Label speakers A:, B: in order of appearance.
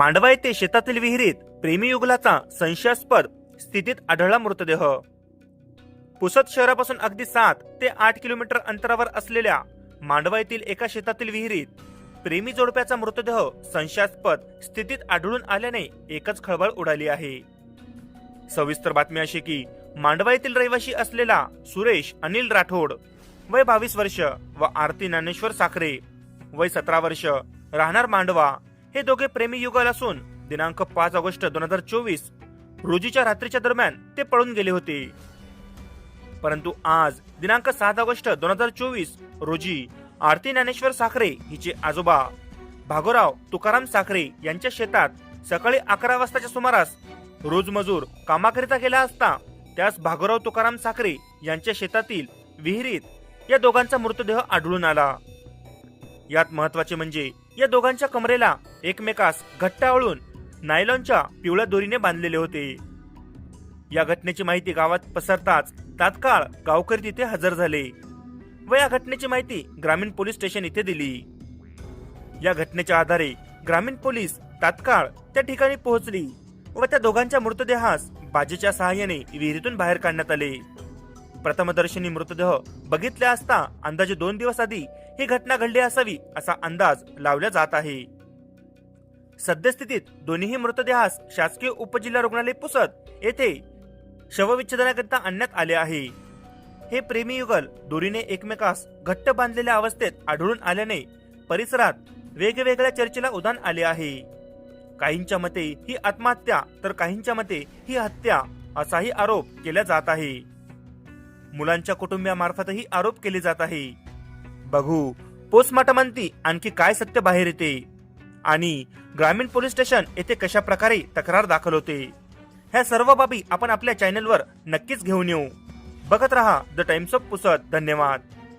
A: मांडवा येथे शेतातील विहिरीत प्रेमीयुगलाचा संशयास्पद स्थितीत आढळला मृतदेह. पुसद शहरापासून अगदी सात ते आठ किलोमीटर अंतरावर असलेल्या मांडवा येथील एका शेतातील विहिरीत प्रेमी जोडप्याचा मृतदेह संशयास्पद स्थितीत आढळून आल्याने एकच खळबळ उडाली आहे. सविस्तर बातमी अशी की मांडवा येथील रहिवासी असलेला सुरेश अनिल राठोड वय बावीस वर्ष व आरती ज्ञानेश्वर साखरे वय सतरा वर्ष राहणार मांडवा हे दोघे प्रेमी युगल असून दिनांक पाच ऑगस्ट दोन हजार चोवीस रोजीच्या रात्रीच्या दरम्यान ते पळून गेले होते. परंतु आज दिनांक सात ऑगस्ट दोन हजार चोवीस रोजी आरती ज्ञानेश्वर साखरे हिचे आजोबा भागोराव तुकाराम साखरे यांच्या शेतात सकाळी अकरा वाजताच्या सुमारास रोजमजूर कामाकरिता गेला असता त्यास भागोराव तुकाराम साखरे यांच्या शेतातील विहिरीत या दोघांचा मृतदेह आढळून आला. यात महत्त्वाचे म्हणजे या दोघांच्या कमरेला एकमेकास घट्ट आवळून नायलॉनच्या पिवळ्या दोरीने बांधलेले होते. या घटनेची माहिती गावात पसरताच तात्काळ गावकरी तिथे हजर झाले व या घटनेची माहिती ग्रामीण पोलीस स्टेशन इथे दिली. या घटनेच्या आधारे ग्रामीण पोलीस तात्काळ त्या ठिकाणी पोहोचली व त्या दोघांच्या मृतदेहास बाजेच्या सहाय्याने विहिरीतून बाहेर काढण्यात आले. प्रथमदर्शनी मृतदेह बघितले असता अंदाजे दोन दिवस आधी ही घटना घडली असावी असा अंदाज लावला जात आहे. सद्यस्थितीत दोन्हीही मृतदेहास शासकीय उपजिल्हा रुग्णालय पुसद येथे शवविच्छेदनाकरिता आणण्यात आले आहे. हे प्रेमी युगल दोरीने एकमेकास घट्ट बांधलेल्या अवस्थेत आढळून आल्याने परिसरात वेगवेगळ्या चर्चेला उदान आले आहे. काहींच्या मते ही आत्महत्या तर काहींच्या मते ही हत्या असाही आरोप केला जात आहे. मुलांच्या कुटुंबियामार्फतही आरोप केले जात आहे. बघू पोस्टमार्टमांती आणखी काय सत्य बाहेर येते? आणि ग्रामीण पोलीस स्टेशन येथे कशा प्रकारे तक्रार दाखल होते? ह्या सर्व बाबी आपण आपल्या चॅनलवर नक्कीच घेऊन येऊ. बघत रहा द टाइम्स ऑफ पुसद धन्यवाद.